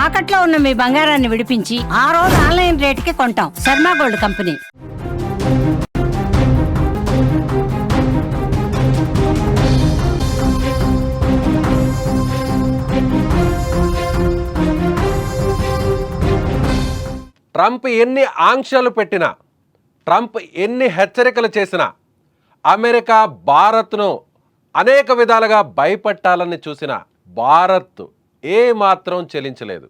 తాకట్లో ఉన్న మీ బంగారాన్ని విడిపించి ఆ రోజు ఆన్లైన్ రేటుకి కొంటాం. Sharma gold company. ట్రంప్ ఎన్ని ఆంక్షలు పెట్టినా ట్రంప్ ఎన్ని హెచ్చరికలు చేసినా అమెరికా భారత్ను అనేక విధాలుగా భయపెట్టాలని చూసిన భారత్. ఏ మాత్రం చెలించలేదు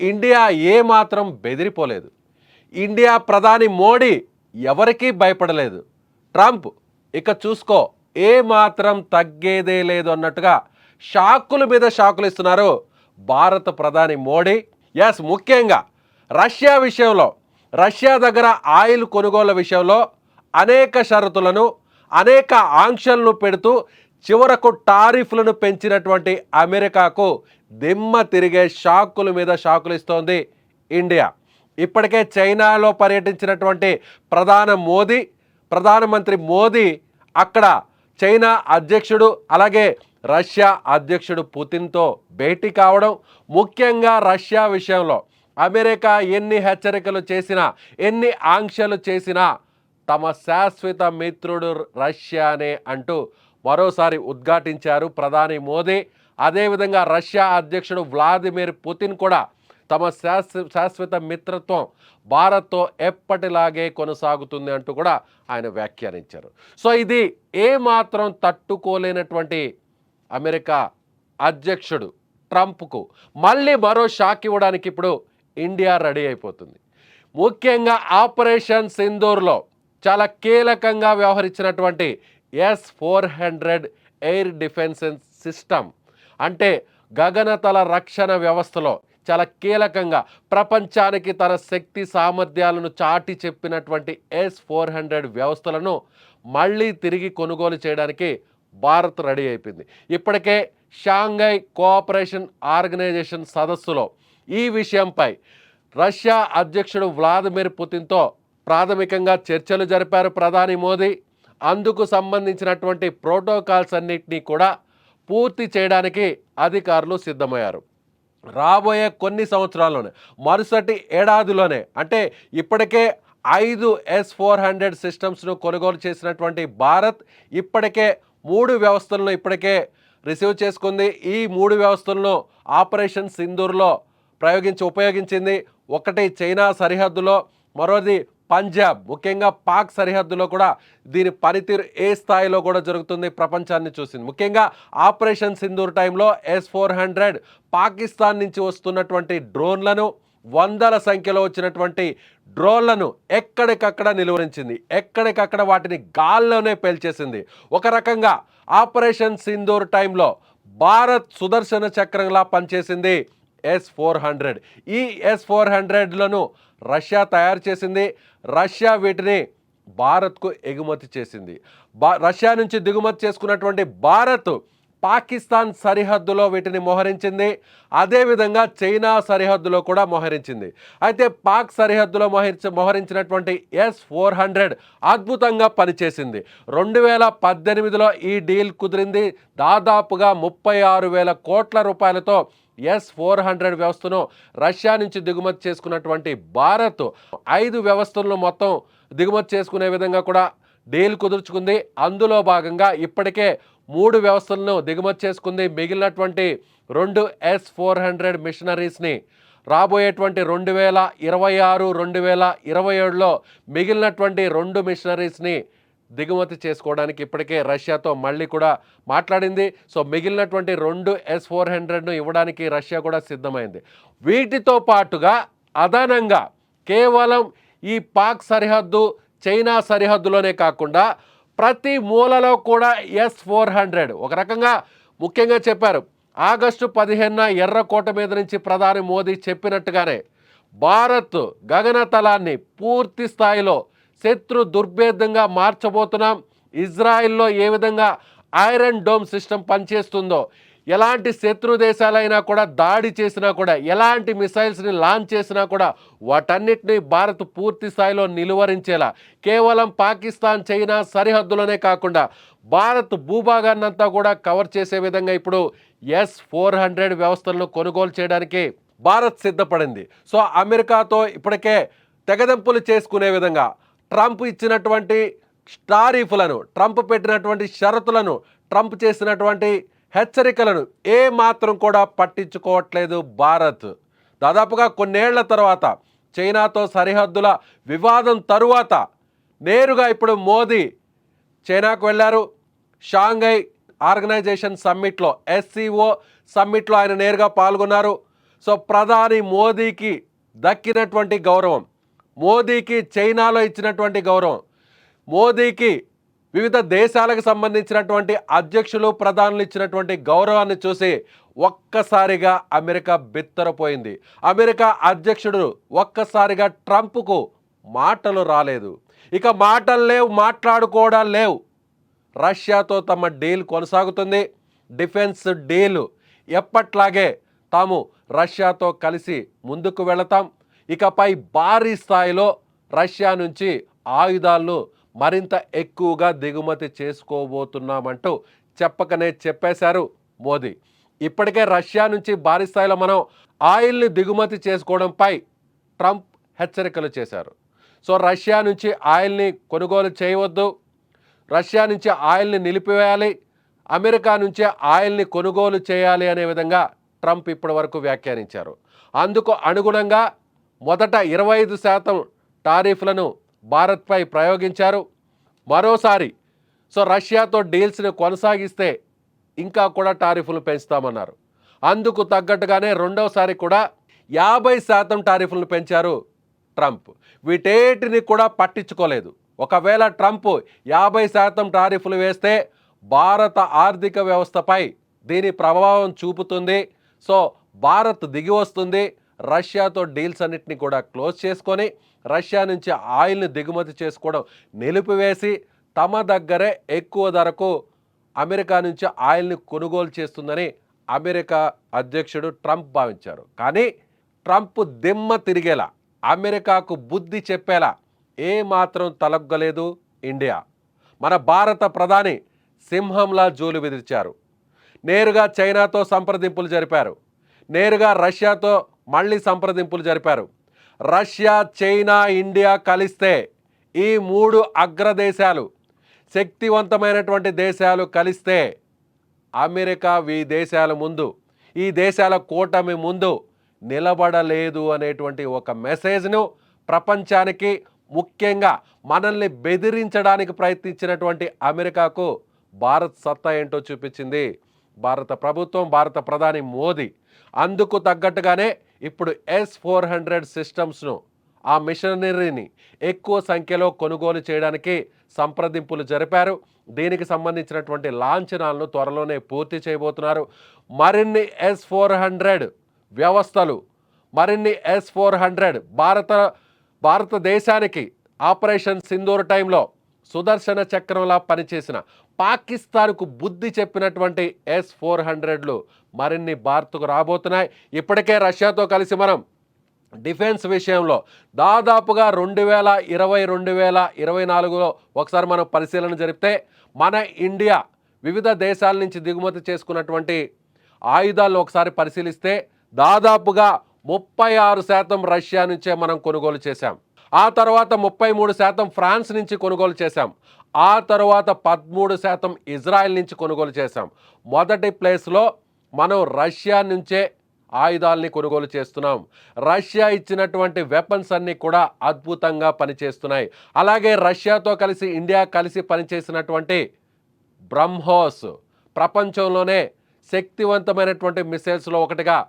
ఇండియా ఏ మాత్రం బెదిరిపోలేదు. ఇండియా ప్రధాని మోడీ ఎవరికీ భయపడలేదు. ట్రంప్ ఇక చూసుకో ఏ మాత్రం తగ్గేదే లేదు అన్నట్టుగా షాకుల మీద షాకులు ఇస్తున్నారు భారత ప్రధాని మోడీ. ఎస్ ముఖ్యంగా రష్యా విషయంలో రష్యా దగ్గర ఆయిల్ కొనుగోలు విషయంలో అనేక షరతులను అనేక ఆంక్షలను పెడుతూ చివరకు టారిఫ్లను పెంచినటువంటి అమెరికాకు దిమ్మ తిరిగే షాకుల మీద షాకులు ఇస్తోంది ఇండియా. ఇప్పటికే చైనాలో పర్యటించినటువంటి ప్రధాన మోదీ ప్రధానమంత్రి మోదీ అక్కడ చైనా అధ్యక్షుడు అలాగే రష్యా అధ్యక్షుడు పుతిన్తో భేటీ కావడం ముఖ్యంగా రష్యా విషయంలో అమెరికా ఎన్ని హెచ్చరికలు చేసినా ఎన్ని ఆంక్షలు చేసినా తమ శాశ్వత మిత్రుడు రష్యానే అంటూ మరోసారి ఉద్ఘాటించారు ప్రధాని మోదీ. అదేవిధంగా రష్యా అధ్యక్షుడు వ్లాదిమిర్ పుతిన్ కూడా తమ శాశ్వ శాశ్వత మిత్రత్వం భారత్తో ఎప్పటిలాగే కొనసాగుతుంది అంటూ కూడా ఆయన వ్యాఖ్యానించారు. సో ఇది ఏమాత్రం తట్టుకోలేనటువంటి అమెరికా అధ్యక్షుడు ట్రంప్కు. మళ్ళీ మరో షాక్ ఇవ్వడానికి ఇప్పుడు ఇండియా రెడీ అయిపోతుంది. ముఖ్యంగా ఆపరేషన్ సింధూర్లో చాలా కీలకంగా వ్యవహరించినటువంటి S four hundred air defence system అంటే గగనతల రక్షణ వ్యవస్థలో చాలా కీలకంగా ప్రపంచానికి తన శక్తి సామర్థ్యాలను చాటి చెప్పినటువంటి ఎస్ ఫోర్ హండ్రెడ్ వ్యవస్థలను మళ్ళీ తిరిగి కొనుగోలు చేయడానికి భారత్ రెడీ అయిపోయింది. ఇప్పటికే షాంఘై కోఆపరేషన్ ఆర్గనైజేషన్ సదస్సులో ఈ విషయంపై రష్యా అధ్యక్షుడు వ్లాదిమిర్ పుతిన్తో ప్రాథమికంగా చర్చలు జరిపారు ప్రధాని మోదీ. అందుకు సంబంధించినటువంటి ప్రోటోకాల్స్ అన్నింటినీ కూడా పూర్తి చేయడానికి అధికారులు సిద్ధమయ్యారు. రాబోయే కొన్ని సంవత్సరాల్లోనే మరుసటి ఏడాదిలోనే అంటే ఇప్పటికే ఐదు ఎస్ ఫోర్ హండ్రెడ్ సిస్టమ్స్ను కొనుగోలు చేసినటువంటి భారత్ ఇప్పటికే మూడు వ్యవస్థలను ఇప్పటికే రిసీవ్ చేసుకుంది. ఈ మూడు వ్యవస్థలను ఆపరేషన్ సింధూర్లో ప్రయోగించి ఉపయోగించింది. ఒకటి చైనా సరిహద్దులో మరోది పంజాబ్ ముఖ్యంగా పాక్ సరిహద్దులో కూడా దీని పనితీరు ఏ స్థాయిలో కూడా జరుగుతుంది ప్రపంచాన్ని చూసింది. ముఖ్యంగా ఆపరేషన్ సింధూర్ టైంలో ఎస్ ఫోర్ హండ్రెడ్ పాకిస్తాన్ నుంచి వస్తున్నటువంటి డ్రోన్లను వందల సంఖ్యలో వచ్చినటువంటి డ్రోన్లను ఎక్కడికక్కడ నిలువరించింది. ఎక్కడికక్కడ వాటిని గాల్లోనే పేల్చేసింది. ఒక రకంగా ఆపరేషన్ సింధూర్ టైంలో భారత్ సుదర్శన చక్రంలా పనిచేసింది ఎస్ ఫోర్ హండ్రెడ్ ఈ ఎస్ ఫోర్ హండ్రెడ్లను రష్యా తయారు చేసింది. రష్యా వీటిని భారత్కు ఎగుమతి చేసింది. బా రష్యా నుంచి దిగుమతి చేసుకున్నటువంటి భారత్ పాకిస్తాన్ సరిహద్దులో వీటిని మోహరించింది. అదేవిధంగా చైనా సరిహద్దులో కూడా మోహరించింది. అయితే పాక్ సరిహద్దులో మోహరించ మోహరించినటువంటి ఎస్ ఫోర్ హండ్రెడ్ అద్భుతంగా పనిచేసింది. రెండు వేల పద్దెనిమిదిలో ఈ డీల్ కుదిరింది. దాదాపుగా ముప్పై ఆరు వేల కోట్ల రూపాయలతో ఎస్ ఫోర్ హండ్రెడ్ వ్యవస్థను రష్యా నుంచి దిగుమతి చేసుకున్నటువంటి భారత్ ఐదు వ్యవస్థలను మొత్తం దిగుమతి చేసుకునే విధంగా కూడా డీల్ కుదుర్చుకుంది. అందులో భాగంగా ఇప్పటికే మూడు వ్యవస్థలను దిగుమతి చేసుకుంది. మిగిలినటువంటి రెండు ఎస్ ఫోర్ హండ్రెడ్ మిషనరీస్ని రాబోయేటువంటి రెండు వేల ఇరవై ఆరు రెండు వేల ఇరవై ఏడులో మిగిలినటువంటి రెండు మిషనరీస్ని దిగుమతి చేసుకోవడానికి ఇప్పటికే రష్యాతో మళ్ళీ కూడా మాట్లాడింది. సో మిగిలినటువంటి రెండు ఎస్ ఫోర్ హండ్రెడ్ను ఇవ్వడానికి రష్యా కూడా సిద్ధమైంది. వీటితో పాటుగా అదనంగా కేవలం ఈ పాక్ సరిహద్దు చైనా సరిహద్దులోనే కాకుండా ప్రతి మూలలో కూడా ఎస్ ఫోర్ హండ్రెడ్ ఒక రకంగా ముఖ్యంగా చెప్పారు. ఆగస్టు పదిహేనున ఎర్రకోట మీద నుంచి ప్రధాని మోదీ చెప్పినట్టుగానే భారత్ గగనతలాన్ని పూర్తి స్థాయిలో శత్రు దుర్భేదంగా మార్చబోతున్నాం. ఇజ్రాయిల్లో ఏ విధంగా ఐరన్ డోమ్ సిస్టమ్ పనిచేస్తుందో ఎలాంటి శత్రు దేశాలైనా కూడా దాడి చేసినా కూడా ఎలాంటి మిసైల్స్ని లాంచ్ చేసినా కూడా వాటన్నిటిని భారత్ పూర్తి స్థాయిలో నిలువరించేలా కేవలం పాకిస్తాన్ చైనా సరిహద్దులోనే కాకుండా భారత్ భూభాగాన్నంతా కూడా కవర్ చేసే విధంగా ఇప్పుడు ఎస్ ఫోర్ హండ్రెడ్ వ్యవస్థలను కొనుగోలు చేయడానికి భారత్ సిద్ధపడింది. సో అమెరికాతో ఇప్పటికే తెగదెంపులు చేసుకునే విధంగా ట్రంప్ ఇచ్చినటువంటి టారీఫ్లను ట్రంప్ పెట్టినటువంటి షరతులను ట్రంప్ చేసినటువంటి హెచ్చరికలను ఏ మాత్రం కూడా పట్టించుకోవట్లేదు భారత్. దాదాపుగా కొన్నేళ్ళ తర్వాత చైనాతో సరిహద్దుల వివాదం తరువాత నేరుగా ఇప్పుడు మోదీ చైనాకు వెళ్ళారు. షాంఘై ఆర్గనైజేషన్ సమ్మిట్లో ఎస్సీఓ సమ్మిట్లో ఆయన నేరుగా పాల్గొన్నారు. సో ప్రధాని మోదీకి దక్కినటువంటి గౌరవం మోదీకి చైనాలో ఇచ్చినటువంటి గౌరవం మోదీకి వివిధ దేశాలకు సంబంధించినటువంటి అధ్యక్షులు ప్రధానులు ఇచ్చినటువంటి గౌరవాన్ని చూసి ఒక్కసారిగా అమెరికా బిత్తరపోయింది. అమెరికా అధ్యక్షుడు ఒక్కసారిగా ట్రంప్కు మాటలు రాలేదు. ఇక మాటలు లేవు మాట్లాడుకోవడాలు లేవు. రష్యాతో తమ డీల్ కొనసాగుతుంది. డిఫెన్స్ డీల్ ఎప్పట్లాగే తాము రష్యాతో కలిసి ముందుకు వెళతాం. ఇకపై భారీ స్థాయిలో రష్యా నుంచి ఆయుధాలను మరింత ఎక్కువగా దిగుమతి చేసుకోబోతున్నామంటూ చెప్పకనే చెప్పేశారు మోదీ. ఇప్పటికే రష్యా నుంచి భారీ స్థాయిలో మనం ఆయిల్ని దిగుమతి చేసుకోవడంపై ట్రంప్ హెచ్చరికలు చేశారు. సో రష్యా నుంచి ఆయిల్ని కొనుగోలు చేయవద్దు. రష్యా నుంచి ఆయిల్ని నిలిపివేయాలి. అమెరికా నుంచే ఆయిల్ని కొనుగోలు చేయాలి అనే విధంగా ట్రంప్ ఇప్పటి వరకు వ్యాఖ్యానించారు. అందుకు అనుగుణంగా మొదట ఇరవై ఐదు శాతం టారిఫ్లను భారత్పై ప్రయోగించారు. మరోసారి సో రష్యాతో డీల్స్ని కొనసాగిస్తే ఇంకా కూడా టారిఫ్లు పెంచుతామన్నారు. అందుకు తగ్గట్టుగానే రెండవసారి కూడా యాభై శాతం టారిఫ్లను పెంచారు ట్రంప్. వీటేటిని కూడా పట్టించుకోలేదు. ఒకవేళ ట్రంప్ యాభై శాతం టారిఫ్లు వేస్తే భారత ఆర్థిక వ్యవస్థపై దీని ప్రభావం చూపుతుంది. సో భారత్ దిగి వస్తుంది. రష్యాతో డీల్స్ అన్నిటిని కూడా క్లోజ్ చేసుకొని రష్యా నుంచి ఆయిల్ని దిగుమతి చేసుకోవడం నిలిపివేసి తమ దగ్గరే ఎక్కువ ధరకు అమెరికా నుంచి ఆయిల్ని కొనుగోలు చేస్తుందని అమెరికా అధ్యక్షుడు ట్రంప్ భావించారు. కానీ ట్రంప్ దిమ్మ తిరిగేలా అమెరికాకు బుద్ధి చెప్పేలా ఏమాత్రం తలగ్గలేదు ఇండియా. మన భారత ప్రధాని సింహంలా జోలు బెదిరించారు. నేరుగా చైనాతో సంప్రదింపులు జరిపారు. నేరుగా రష్యాతో మళ్ళీ సంప్రదింపులు జరిపారు. రష్యా చైనా ఇండియా కలిస్తే ఈ మూడు అగ్రదేశాలు శక్తివంతమైనటువంటి దేశాలు కలిస్తే అమెరికా ఈ దేశాల ముందు ఈ దేశాల కూటమి ముందు నిలబడలేదు అనేటువంటి ఒక మెసేజ్ను ప్రపంచానికి ముఖ్యంగా మనల్ని బెదిరించడానికి ప్రయత్నించినటువంటి అమెరికాకు భారత్ సత్తా ఏంటో చూపించింది. భారత ప్రభుత్వం భారత ప్రధాని మోదీ. అందుకు తగ్గట్టుగానే ఇప్పుడు ఎస్ ఫోర్ హండ్రెడ్ సిస్టమ్స్ను ఆ మిషనరీని ఎక్కువ సంఖ్యలో కొనుగోలు చేయడానికి సంప్రదింపులు జరిపారు. దీనికి సంబంధించినటువంటి లాంఛనాలను త్వరలోనే పూర్తి చేయబోతున్నారు. మరిన్ని ఎస్ ఫోర్ హండ్రెడ్ వ్యవస్థలు మరిన్ని ఎస్ ఫోర్ హండ్రెడ్ భారత భారతదేశానికి ఆపరేషన్ సింధూర్ టైంలో సుదర్శన చక్రంలా పనిచేసిన పాకిస్తాన్కు బుద్ధి చెప్పినటువంటి ఎస్ ఫోర్ హండ్రెడ్లు మరిన్ని భారత్కు రాబోతున్నాయి. ఇప్పటికే రష్యాతో కలిసి మనం డిఫెన్స్ విషయంలో దాదాపుగా రెండు వేల ఇరవై రెండు వేల ఇరవై నాలుగులో ఒకసారి మనం పరిశీలన జరిపితే మన ఇండియా వివిధ దేశాల నుంచి దిగుమతి చేసుకున్నటువంటి ఆయుధాలను ఒకసారి పరిశీలిస్తే దాదాపుగా ముప్పై ఆరు శాతం రష్యా నుంచే మనం కొనుగోలు చేశాం. ఆ తర్వాత ముప్పై మూడు శాతం ఫ్రాన్స్ నుంచి కొనుగోలు చేశాం. ఆ తర్వాత పదమూడు శాతం ఇజ్రాయెల్ నుంచి కొనుగోలు చేశాం. మొదటి ప్లేస్లో మనం రష్యా నుంచే ఆయుధాలని కొనుగోలు చేస్తున్నాం. రష్యా ఇచ్చినటువంటి వెపన్స్ అన్నీ కూడా అద్భుతంగా పనిచేస్తున్నాయి. అలాగే రష్యాతో కలిసి ఇండియా కలిసి పనిచేసినటువంటి బ్రహ్మోస్ ప్రపంచంలోనే శక్తివంతమైనటువంటి మిసైల్స్లో ఒకటిగా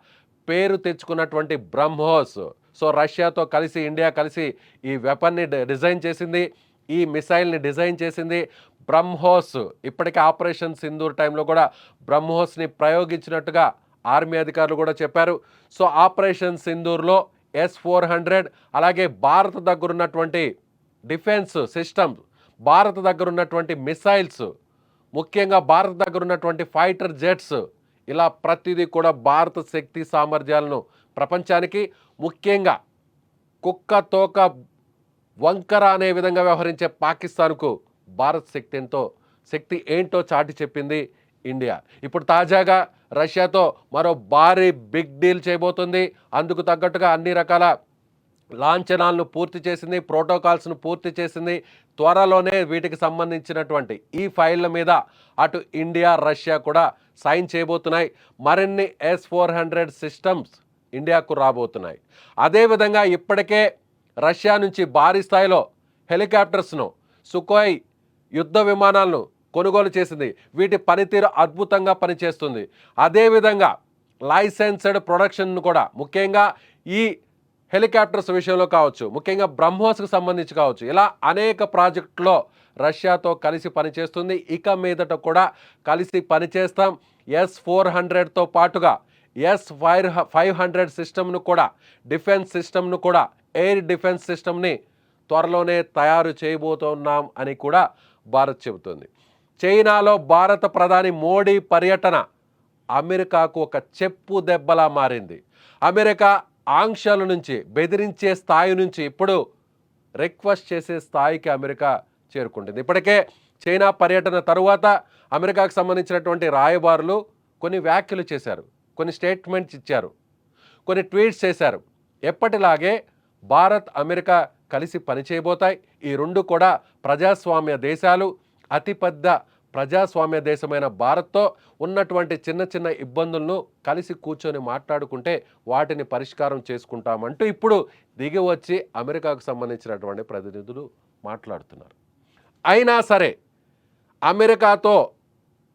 పేరు తెచ్చుకున్నటువంటి బ్రహ్మోస్. సో రష్యాతో కలిసి ఇండియా కలిసి ఈ వెపన్ని డిజైన్ చేసింది. ఈ మిసైల్ని డిజైన్ చేసింది బ్రహ్మోస్. ఇప్పటికే ఆపరేషన్ సింధూర్ టైంలో కూడా బ్రహ్మోస్ని ప్రయోగించినట్టుగా ఆర్మీ అధికారులు కూడా చెప్పారు. సో ఆపరేషన్ సింధూర్లో ఎస్ ఫోర్ హండ్రెడ్ అలాగే భారత్ దగ్గర ఉన్నటువంటి డిఫెన్స్ సిస్టమ్ భారత్ దగ్గర ఉన్నటువంటి మిసైల్స్ ముఖ్యంగా భారత్ దగ్గర ఉన్నటువంటి ఫైటర్ జెట్స్ ఇలా ప్రతిదీ కూడా భారత శక్తి సామర్థ్యాలను ప్రపంచానికి ముఖ్యంగా కుక్క తోక వంకర అనే విధంగా వ్యవహరించే పాకిస్తాన్కు భారత్ శక్తి ఎంతో శక్తి ఏంటో చాటి చెప్పింది ఇండియా. ఇప్పుడు తాజాగా రష్యాతో మరో భారీ బిగ్ డీల్ చేయబోతుంది. అందుకు తగ్గట్టుగా అన్ని రకాల లాంఛనాలను పూర్తి చేసింది ప్రోటోకాల్స్ను పూర్తి చేసింది. త్వరలోనే వీటికి సంబంధించినటువంటి ఈ ఫైళ్ళ మీద అటు ఇండియా రష్యా కూడా సైన్ చేయబోతున్నాయి. మరిన్ని ఎస్ ఫోర్ హండ్రెడ్ సిస్టమ్స్ ఇండియాకు రాబోతున్నాయి. అదేవిధంగా ఇప్పటికే రష్యా నుంచి భారీ స్థాయిలో హెలికాప్టర్స్ను సుఖోయ్ యుద్ధ విమానాలను కొనుగోలు చేసింది. వీటి పనితీరు అద్భుతంగా పనిచేస్తుంది. అదేవిధంగా లైసెన్స్డ్ ప్రొడక్షన్ను కూడా ముఖ్యంగా ఈ హెలికాప్టర్స్ విషయంలో కావచ్చు ముఖ్యంగా బ్రహ్మోస్కు సంబంధించి కావచ్చు ఇలా అనేక ప్రాజెక్టులో రష్యాతో కలిసి పనిచేస్తుంది. ఇక మీదట కూడా కలిసి పనిచేస్తాం. ఎస్ ఫోర్ హండ్రెడ్తో పాటుగా ఎస్ ఫైవ్ ఫైవ్ హండ్రెడ్ సిస్టమ్ను కూడా డిఫెన్స్ సిస్టమ్ను కూడా ఎయిర్ డిఫెన్స్ సిస్టమ్ని త్వరలోనే తయారు చేయబోతున్నాం అని కూడా భారత్ చెబుతుంది. చైనాలో భారత ప్రధాని మోడీ పర్యటన అమెరికాకు ఒక చెప్పు దెబ్బలా మారింది. అమెరికా ఆంక్షల నుంచి బెదిరించే స్థాయి నుంచి ఇప్పుడు రిక్వెస్ట్ చేసే స్థాయికి అమెరికా చేరుకుంటుంది. ఇప్పటికే చైనా పర్యటన తరువాత అమెరికాకు సంబంధించినటువంటి రాయబారులు కొన్ని వ్యాఖ్యలు చేశారు. కొన్ని స్టేట్మెంట్స్ ఇచ్చారు. కొన్ని ట్వీట్స్ చేశారు. ఎప్పటిలాగే భారత్ అమెరికా కలిసి పనిచేయబోతాయి. ఈ రెండు కూడా ప్రజాస్వామ్య దేశాలు అతిపెద్ద ప్రజాస్వామ్య దేశమైన భారత్తో ఉన్నటువంటి చిన్న చిన్న ఇబ్బందులను కలిసి కూర్చొని మాట్లాడుకుంటే వాటిని పరిష్కారం చేసుకుంటామంటూ ఇప్పుడు దిగి వచ్చి అమెరికాకు సంబంధించినటువంటి ప్రతినిధులు మాట్లాడుతున్నారు. అయినా సరే అమెరికాతో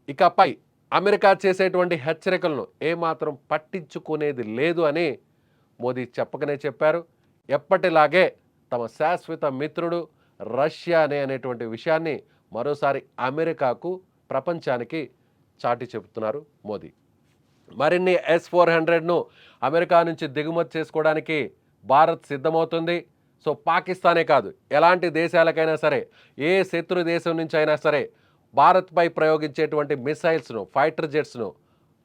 ఇకపై అమెరికా చేసేటువంటి హెచ్చరికలను ఏమాత్రం పట్టించుకునేది లేదు అని మోదీ చెప్పకనే చెప్పారు. ఎప్పటిలాగే తమ శాశ్వత మిత్రుడు రష్యానే అనేటువంటి విషయాన్ని మరోసారి అమెరికాకు ప్రపంచానికి చాటి చెబుతున్నారు మోదీ. మరిన్ని ఎస్ ఫోర్ హండ్రెడ్ను అమెరికా నుంచి దిగుమతి చేసుకోవడానికి భారత్ సిద్ధమవుతుంది. సో పాకిస్తానే కాదు ఎలాంటి దేశాలకైనా సరే ఏ శత్రు దేశం నుంచి అయినా సరే భారత్పై ప్రయోగించేటువంటి మిసైల్స్ను ఫైటర్ జెట్స్ను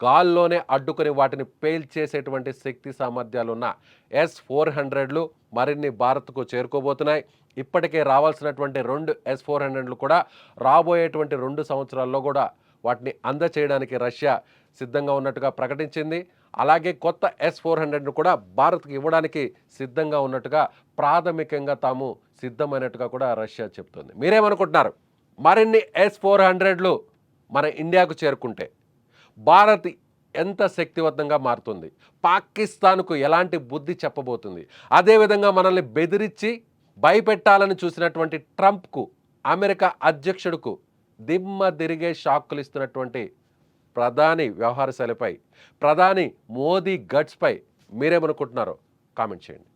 గాల్లోనే అడ్డుకొని వాటిని పేల్చేసేటువంటి శక్తి సామర్థ్యాలు ఉన్న ఎస్ ఫోర్ హండ్రెడ్లు మరిన్ని భారత్కు చేరుకోబోతున్నాయి. ఇప్పటికే రావాల్సినటువంటి రెండు ఎస్ ఫోర్ హండ్రెడ్లు కూడా రాబోయేటువంటి రెండు సంవత్సరాల్లో కూడా వాటిని అందచేయడానికి రష్యా సిద్ధంగా ఉన్నట్టుగా ప్రకటించింది. అలాగే కొత్త ఎస్ ఫోర్ హండ్రెడ్ను కూడా భారత్కి ఇవ్వడానికి సిద్ధంగా ఉన్నట్టుగా ప్రాథమికంగా తాము సిద్ధమైనట్టుగా కూడా రష్యా చెప్తుంది. మీరేమనుకుంటున్నారు? మరిన్ని ఎస్ ఫోర్ హండ్రెడ్లు మన ఇండియాకు చేరుకుంటే భారత్ ఎంత శక్తివంతంగా మారుతుంది? పాకిస్తాన్కు ఎలాంటి బుద్ధి చెప్పబోతుంది? అదేవిధంగా మనల్ని బెదిరించి భయపెట్టాలని చూసినటువంటి ట్రంప్కు అమెరికా అధ్యక్షుడుకు దిమ్మ తిరిగే షాక్కులు ఇస్తున్నటువంటి ప్రధాని వ్యవహార శైలిపై ప్రధాని మోదీ గట్స్పై మీరేమనుకుంటున్నారో కామెంట్ చేయండి.